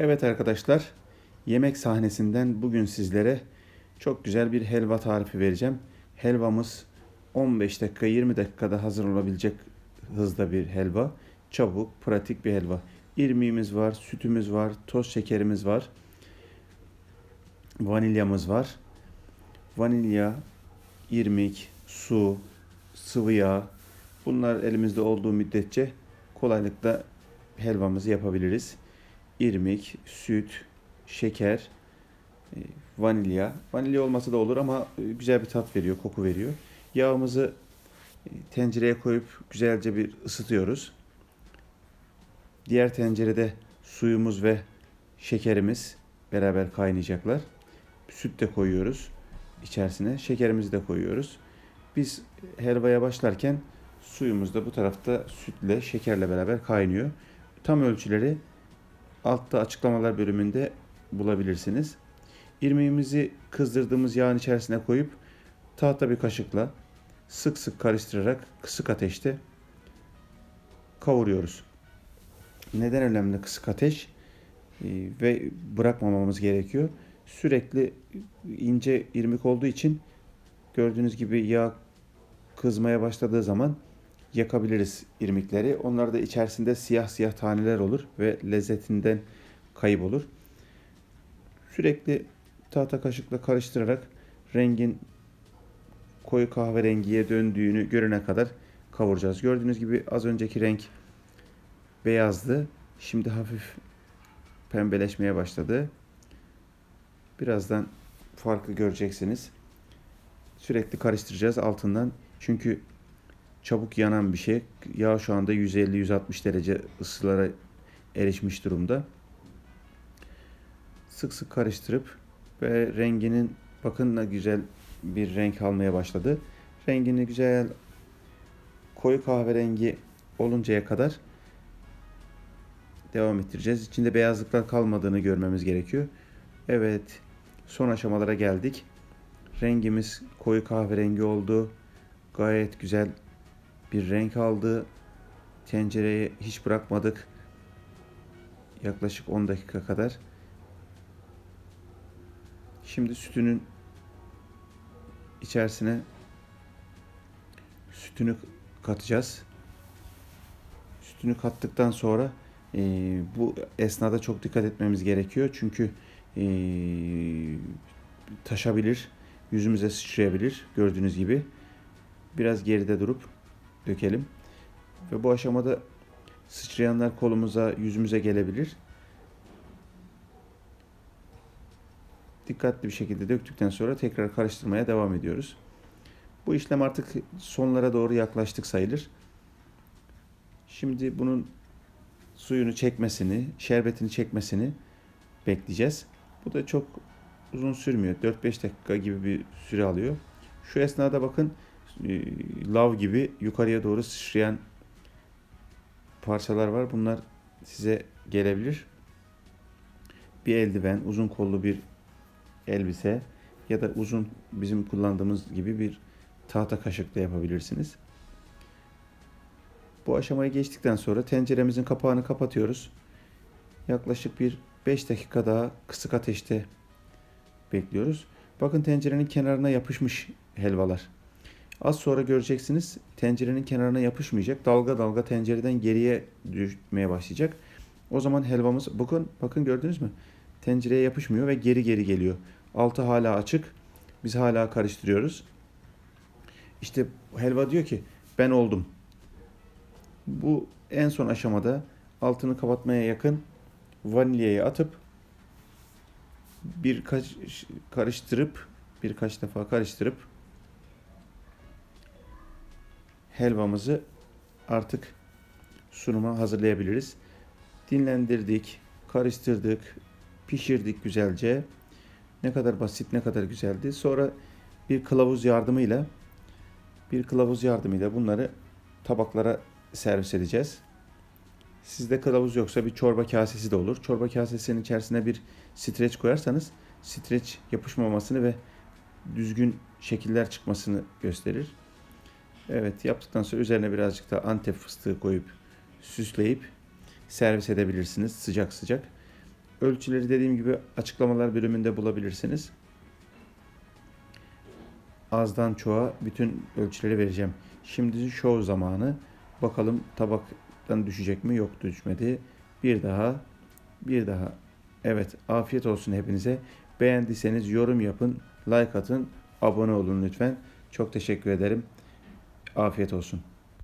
Evet arkadaşlar, yemek sahnesinden bugün sizlere çok güzel bir helva tarifi vereceğim. Helvamız 15 dakika 20 dakikada hazır olabilecek hızda bir helva. Çabuk, pratik bir helva. İrmiğimiz var, sütümüz var, toz şekerimiz var. Vanilyamız var. Vanilya, irmik, su, sıvı yağ bunlar elimizde olduğu müddetçe kolaylıkla helvamızı yapabiliriz irmik, süt, şeker, e, vanilya. Vanilya olmasa da olur ama e, güzel bir tat veriyor, koku veriyor. Yağımızı e, tencereye koyup güzelce bir ısıtıyoruz. Diğer tencerede suyumuz ve şekerimiz beraber kaynayacaklar. Süt de koyuyoruz içerisine. Şekerimizi de koyuyoruz. Biz helvaya başlarken suyumuz da bu tarafta sütle, şekerle beraber kaynıyor. Tam ölçüleri altta açıklamalar bölümünde bulabilirsiniz. İrmiğimizi kızdırdığımız yağın içerisine koyup tahta bir kaşıkla sık sık karıştırarak kısık ateşte kavuruyoruz. Neden önemli kısık ateş? Ee, ve bırakmamamız gerekiyor. Sürekli ince irmik olduğu için gördüğünüz gibi yağ kızmaya başladığı zaman yakabiliriz irmikleri. Onlar da içerisinde siyah siyah taneler olur ve lezzetinden kayıp olur. Sürekli tahta kaşıkla karıştırarak rengin koyu kahverengiye döndüğünü görene kadar kavuracağız. Gördüğünüz gibi az önceki renk beyazdı. Şimdi hafif pembeleşmeye başladı. Birazdan farkı göreceksiniz. Sürekli karıştıracağız altından. Çünkü çabuk yanan bir şey. Yağ şu anda 150-160 derece ısılara erişmiş durumda. Sık sık karıştırıp ve renginin bakın ne güzel bir renk almaya başladı. Rengini güzel koyu kahverengi oluncaya kadar devam ettireceğiz. İçinde beyazlıklar kalmadığını görmemiz gerekiyor. Evet, son aşamalara geldik. Rengimiz koyu kahverengi oldu. Gayet güzel bir renk aldı. Tencereye hiç bırakmadık. Yaklaşık 10 dakika kadar. Şimdi sütünün içerisine sütünü katacağız. Sütünü kattıktan sonra e, bu esnada çok dikkat etmemiz gerekiyor. Çünkü e, taşabilir, yüzümüze sıçrayabilir gördüğünüz gibi. Biraz geride durup dökelim. Ve bu aşamada sıçrayanlar kolumuza, yüzümüze gelebilir. Dikkatli bir şekilde döktükten sonra tekrar karıştırmaya devam ediyoruz. Bu işlem artık sonlara doğru yaklaştık sayılır. Şimdi bunun suyunu çekmesini, şerbetini çekmesini bekleyeceğiz. Bu da çok uzun sürmüyor. 4-5 dakika gibi bir süre alıyor. Şu esnada bakın lav gibi yukarıya doğru sıçrayan parçalar var. Bunlar size gelebilir. Bir eldiven, uzun kollu bir elbise ya da uzun bizim kullandığımız gibi bir tahta kaşıkla yapabilirsiniz. Bu aşamayı geçtikten sonra tenceremizin kapağını kapatıyoruz. Yaklaşık bir 5 dakika daha kısık ateşte bekliyoruz. Bakın tencerenin kenarına yapışmış helvalar. Az sonra göreceksiniz tencerenin kenarına yapışmayacak. Dalga dalga tencereden geriye düşmeye başlayacak. O zaman helvamız bakın bakın gördünüz mü? Tencereye yapışmıyor ve geri geri geliyor. Altı hala açık. Biz hala karıştırıyoruz. İşte helva diyor ki ben oldum. Bu en son aşamada altını kapatmaya yakın vanilyayı atıp birkaç karıştırıp birkaç defa karıştırıp helvamızı artık sunuma hazırlayabiliriz. Dinlendirdik, karıştırdık, pişirdik güzelce. Ne kadar basit, ne kadar güzeldi. Sonra bir kılavuz yardımıyla bir kılavuz yardımıyla bunları tabaklara servis edeceğiz. Sizde kılavuz yoksa bir çorba kasesi de olur. Çorba kasesinin içerisine bir streç koyarsanız streç yapışmamasını ve düzgün şekiller çıkmasını gösterir. Evet yaptıktan sonra üzerine birazcık da antep fıstığı koyup süsleyip servis edebilirsiniz sıcak sıcak. Ölçüleri dediğim gibi açıklamalar bölümünde bulabilirsiniz. Azdan çoğa bütün ölçüleri vereceğim. Şimdi show zamanı. Bakalım tabaktan düşecek mi? Yok düşmedi. Bir daha. Bir daha. Evet afiyet olsun hepinize. Beğendiyseniz yorum yapın, like atın, abone olun lütfen. Çok teşekkür ederim. Afiyet olsun.